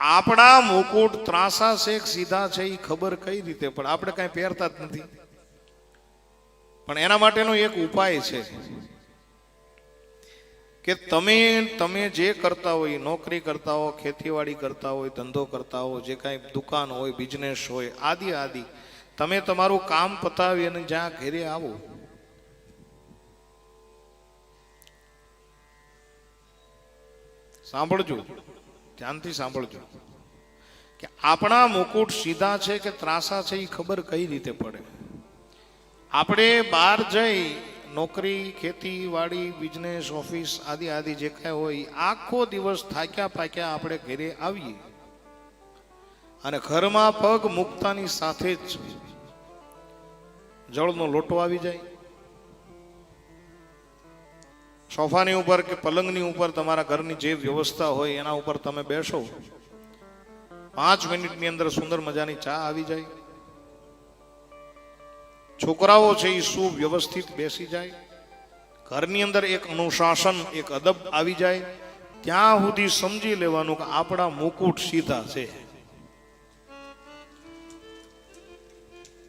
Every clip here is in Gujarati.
આપણા મુકુટ ત્રાસા શેખ સીધા છે એ ખબર કઈ રીતે? પણ આપણે કઈ પહેરતા જ નથી. પણ એના માટેનો એક ઉપાય છે કે તમે તમે જે કરતા હોય, નોકરી કરતા હો, ખેતીવાડી કરતા હોય, ધંધો કરતા હો, જે કાંઈ દુકાન હોય બિઝનેસ હોય, આદિ આદિ, તમે તમારું કામ પતાવી અને જ્યાં ઘેરે આવો. સાંભળજો. ધ્યાનથી સાંભળજો. કે આપણા મુકુટ સીધા છે કે ત્રાસા છે એ ખબર કઈ રીતે પડે? આપણે બહાર જઈ નોકરી, ખેતી, વાડી બિઝનેસ ઓફિસ આદિ આદિ જે કાંઈ હોય, આખો દિવસ થાક્યા પાક્યા આપણે ઘરે આવીએ. અને ઘરમાં પગ મૂકતાની સાથે જ જળનો લોટો આવી જાય. સોફાની ઉપર કે પલંગની ઉપર તમારા ઘરની જે વ્યવસ્થા હોય એના ઉપર તમે બેસો. પાંચ મિનિટની અંદર સુંદર મજાની ચા આવી જાય. છોકરાઓ છે એ સુવ્યવસ્થિત બેસી જાય. ઘરની અંદર એક અનુશાસન, એક અદબ આવી જાય. ત્યાં સુધી સમજી લેવાનું કે આપણા મુકુટ સીધા છે.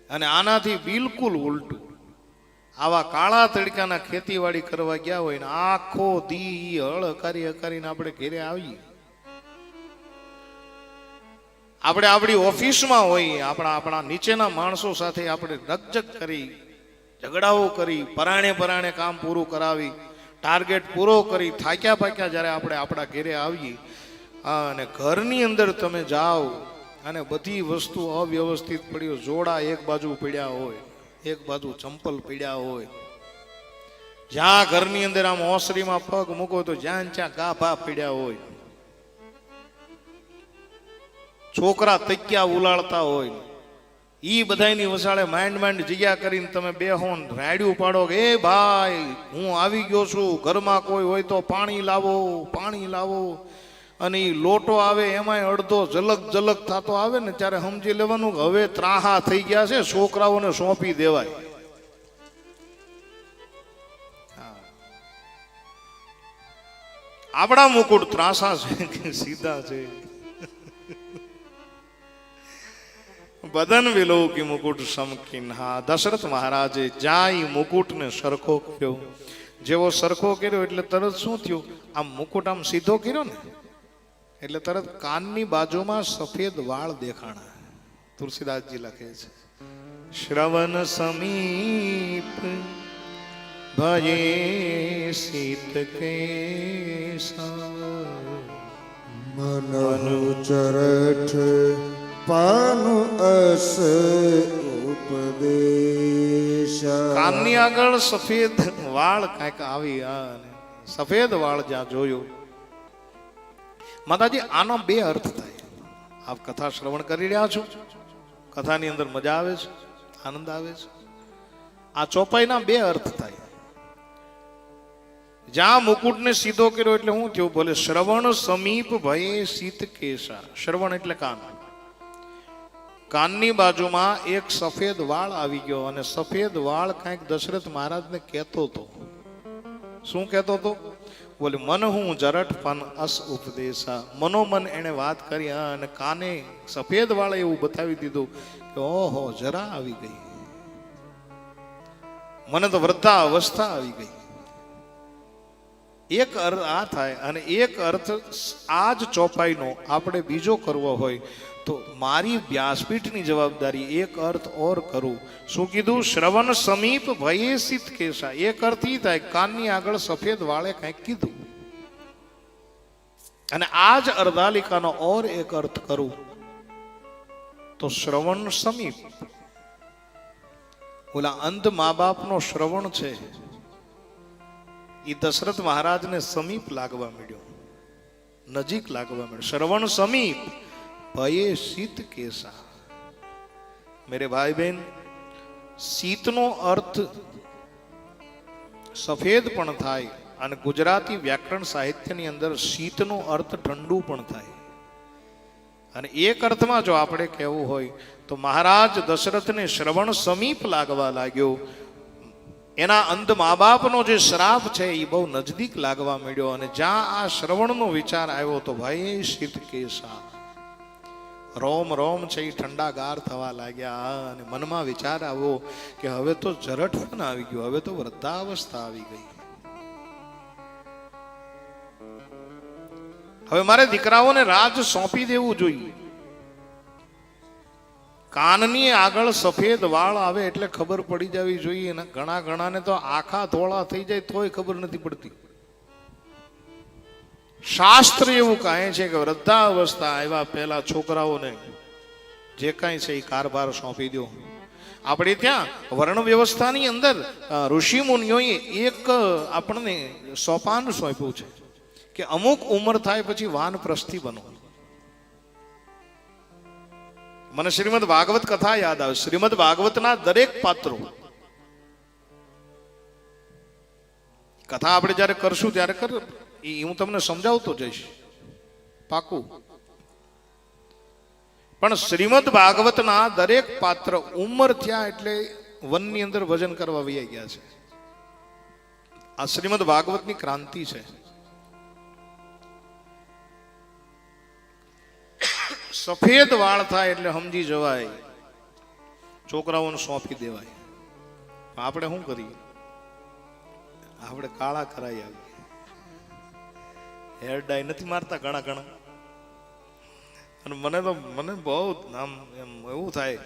અને આનાથી બિલકુલ ઉલટું. આવા કાળા તડકાના ખેતીવાડી કરવા ગયા હોય ને આખો દી હળ હકારી હકારીને આપણે ઘેરે આવીએ. આપણે આપણી ઓફિસમાં હોઈએ આપણા આપણા નીચેના માણસો સાથે આપણે રકજક કરી, ઝઘડાઓ કરી, પરાણે પરાણે કામ પૂરું કરાવી, ટાર્ગેટ પૂરો કરી, થાક્યા પાક્યા જ્યારે આપણે આપણા ઘેરે આવીએ. અને ઘરની અંદર તમે જાઓ અને બધી વસ્તુ અવ્યવસ્થિત પડ્યો જોડા એક બાજુ પડ્યા હોય એક બાજુ ચંપલ પીડ્યા હોય. જ્યાં ઘરની અંદર આમ ઓસરીમાં પગ મૂકો તો જ્યાં ત્યાં ગાભા પીડ્યા હોય. છોકરા તક્યા ઉલાળતા હોય. ઈ બધાયની વસાળે માંડ માંડ જગ્યા કરીને તમે બે હોન રાડ્યું પાડો કે, એ ભાઈ, હું આવી ગયો છું. ઘરમાં કોઈ હોય તો પાણી લાવો પાણી લાવો. અને એ લોટો આવે, એમાંય અડધો જલક જલક થતો આવે ને, ત્યારે સમજી લેવાનું કે હવે ત્રાહા થઈ ગયા છે, છોકરાઓને સોંપી દેવાય. આપણા મુકુટ ત્રાસા છે કે સીધા છે? બદન વિલોકી મુકુટ સમકીન હા. દશરથ મહારાજે જ્યાં મુકુટને સરખો કર્યો. જેવો સરખો કર્યો એટલે તરત શું થયું? આમ મુકુટ આમ સીધો કર્યો ને? એટલે તરત કાનની બાજુમાં સફેદ વાળ દેખાણા. તુલસીદાસજી લખે છે શ્રવણ સમીપ ભયે શીત કેસા મનુ ચરઠ પાનુ અસ ઉપદેશ. કાનની આગળ સફેદ વાળ કાંઈક આવી આ સફેદ વાળ જ્યાં જોયું માતાજી, આનો બે અર્થ થાય. આપ કથા શ્રવણ કરી રહ્યા છો. કથાની અંદર મજા આવે છે, આનંદ આવે છે. આ ચોપાઈના બે અર્થ થાય. જ્યાં મુકુટને સીધો કર્યો એટલે હું થયું? બોલે શ્રવણ સમીપ ભયે સીત કેસા શ્રવણ એટલે કાન. કાનની બાજુમાં એક સફેદ વાળ આવી ગયો અને સફેદ વાળ કાંઈક દશરથ મહારાજને કહેતો હતો. શું કહેતો હતો? બોલે, મન હું જરઠ પણ અસ ઉપદેશા. મનોમન એને વાત કરી અને કાને સફેદ વાળે એવું બતાવી દીધું કે, ઓહો, જરા આવી ગઈ. મને તો વૃદ્ધા અવસ્થા આવી ગઈ. એક અર્થ આ થાય, અને એક અર્થ આ જ ચોપાઈનો આપણે બીજો કરવો હોય તો મારી વ્યાસપીઠની જવાબદારી એક અર્થ ઓર કરું. શું કીધું? શ્રવણ સમીપ ભયે સિત એક અર્થ ઈ થાય, કાનની આગળ સફેદ વાળે કંઈક કીધું. અને આ જ અર્ધાલિકાનો ઓર એક અર્થ કરું. તો શ્રવણ સમીપ. ઓલા અંધ મા બાપનો શ્રવણ છે. એ દશરથ મહારાજને સમીપ લાગવા મળ્યો નજીક લાગવા મળ્યો શ્રવણ સમીપ. ભયે શીત કેસા મેરે ભાઈ બહેન શીતનો અર્થ સફેદ પણ થાય અને ગુજરાતી વ્યાકરણ સાહિત્યની અંદર શીતનો અર્થ ઠંડુ પણ થાય અને એક અર્થમાં જો આપણે કહેવું હોય તો મહારાજ દશરથને શ્રવણ સમીપ લાગવા લાગ્યો એના અંધ મા બાપનો જે શ્રાપ છે એ બહુ નજદીક લાગવા મળ્યો અને જ્યાં આ શ્રવણનો વિચાર આવ્યો તો ભાઈ શીત કેસા રોમ રોમ છે એ ઠંડાગાર થવા લાગ્યા અને મનમાં વિચાર આવ્યો કે હવે તો જરઠ પણ આવી ગયું, હવે તો વૃદ્ધાવસ્થા આવી ગઈ. હવે મારે દીકરાઓને રાજ સોંપી દેવું જોઈએ. કાનની આગળ સફેદ વાળ આવે એટલે ખબર પડી જવી જોઈએ ઘણા ઘણાને તો આખા ધોળા થઈ જાય તોય ખબર નથી પડતી. શાસ્ત્ર એવું કહે છે કે વૃદ્ધાવસ્થા આવ્યા પહેલા છોકરાઓને જે કાંઈ છે એ કારભાર સોંપી દો. આપણે ત્યાં વર્ણ વ્યવસ્થાની અંદર ઋષિ મુનિઓએ એક આપણને સોપાન સોંપ્યું છે કે અમુક ઉંમર થાય પછી વાનપ્રસ્થી બનો. મને શ્રીમદ ભાગવત કથા યાદ આવે. શ્રીમદ ભાગવતના દરેક પાત્રો. કથા આપણે જ્યારે કરશું ત્યારે કર એ હું તમને સમજાવતો જઈશ. પાકું. પણ શ્રીમદ ભાગવતના દરેક પાત્ર ઉંમર થયા એટલે વનની અંદર ભજન કરવા વૈયા ગયા છે. આ શ્રીમદ ભાગવતની ક્રાંતિ છે. સફેદ વાળ થાય એટલે સમજી જવાય. છોકરાઓને સોંપી દેવાય. આપણે શું કરીએ? આપણે કાળા કરાઈ આવીએ. હેર ડાય નથી મારતા ઘણા ઘણા. અને મને તો મને બહુ આમ એમ એવું થાય.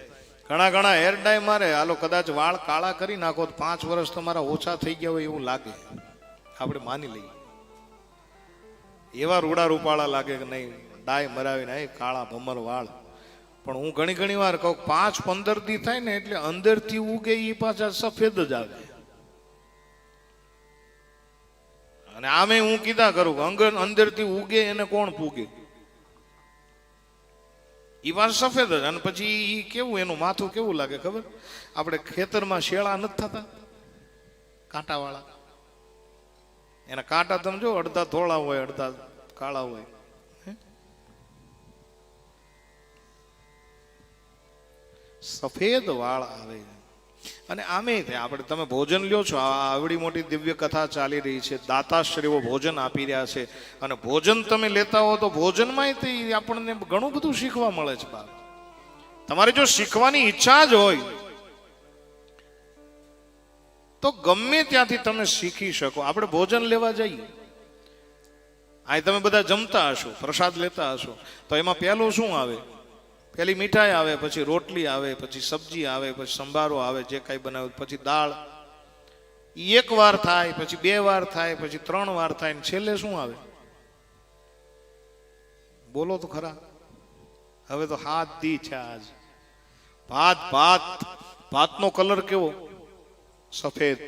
ઘણા ઘણા હેર ડાય મારે. હાલો, કદાચ વાળ કાળા કરી નાખો તો પાંચ વર્ષ તમારા ઓછા થઈ ગયા હોય એવું લાગે. આપણે માની લઈએ. એવા રૂડા રૂપાળા લાગે કે નહીં, ડાય મરાવીને એ કાળા ભમર વાળ. પણ હું ઘણી ઘણી વાર કહું પાંચ પંદર દી થાય ને એટલે અંદરથી ઉગે એ પાછા સફેદ જ આવે. અને આમે હું કીધા કરું અંગન અંદરથી ઉગે એને કોણ પૂગે એ વાત સફેદ જ. અને પછી એ કેવું, એનું માથું કેવું લાગે ખબર? આપણે ખેતરમાં શેળા નથી થતા? કાંટાવાળા. એના કાંટા તમે જો, અડધા ધોળા હોય, અડધા કાળા હોય? સફેદ વાળ આવે. અને આમે તે આપણે તમે ભોજન લ્યો છો. આ આવડી મોટી દિવ્ય કથા ચાલી રહી છે. દાતાશ્રીઓ ભોજન આપી રહ્યા છે. અને ભોજન તમે લેતા હો તો ભોજનમાં તે આપણને ઘણું બધું શીખવા મળે છે બાપ. તમારે જો શીખવાની ઈચ્છા જ હોય, તો ગમે ત્યાંથી તમે શીખી શકો. આપણે ભોજન લેવા જઈએ. આ તમે બધા જમતા હશો, પ્રસાદ લેતા હશો. તો એમાં પહેલું શું આવે? પેલી મીઠાઈ આવે, પછી રોટલી આવે, પછી સબ્જી આવે, પછી સંભારો આવે, જે કાંઈ બનાવે, પછી દાળ. એક વાર થાય, પછી બે વાર થાય, પછી ત્રણ વાર થાય છેલ્લે શું આવે? બોલો તો ખરા. હવે તો હાથ દી છે આજ. ભાત ભાત. ભાતનો કલર કેવો? સફેદ.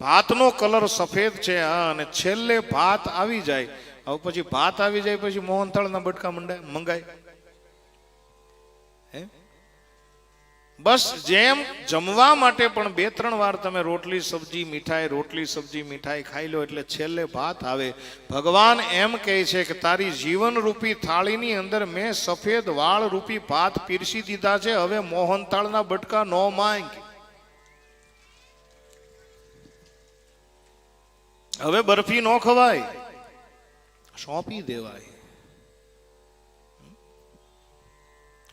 ભાતનો કલર સફેદ છે, હા, અને છેલ્લે ભાત આવી જાય. હવે પછી ભાત આવી જાય, પછી મોહનથાળના બટકા મંડાય મંગાય. બસ જેમ જમવા માટે પણ બે, ત્રણ વાર તમે રોટલી, સબ્જી, મીઠાઈ, રોટલી, સબ્જી, મીઠાઈ ખાઈ લો એટલે છેલ્લે ભાત આવે. ભગવાન એમ કહે છે કે તારી જીવન રૂપી થાળીની અંદર મેં સફેદ વાળ રૂપી ભાત પીરસી દીધા છે, હવે મોહનતાળના બટકા નો માંગ. હવે બરફી નો ખવાય. સોંપી દેવાય.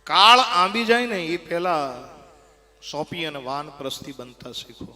કાળ આંબી જાય ને એ પેલા સોંપી અને વાન પ્રસ્થી બનતા શીખો.